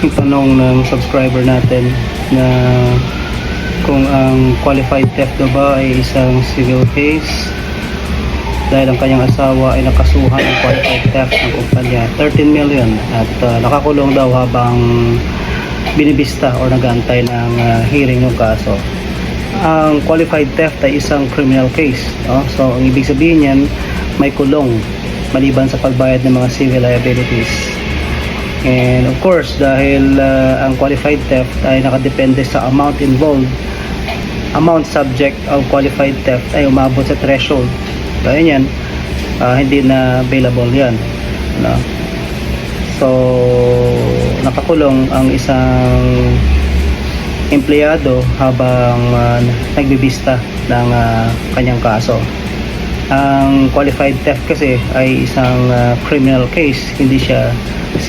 tanong ng subscriber natin na kung ang qualified theft daw ba ay isang civil case dahil ang kanyang asawa ay nakasuhan ng qualified theft ng kumpanya 13 million at uh, nakakulong daw habang binibista o nagantay ng uh, hearing ng kaso. Ang qualified theft ay isang criminal case. No? So, ang ibig sabihin niyan, may kulong maliban sa pagbayad ng mga civil liabilities. And of course, dahil uh, ang qualified theft ay nakadepende sa amount involved, amount subject of qualified theft ay umabot sa threshold. Kaya yan, ah, hindi na available yan. No? So, nakakulong ang isang empleyado habang ah, nagbibista ng ah, kanyang kaso. Ang qualified theft kasi ay isang ah, criminal case, hindi siya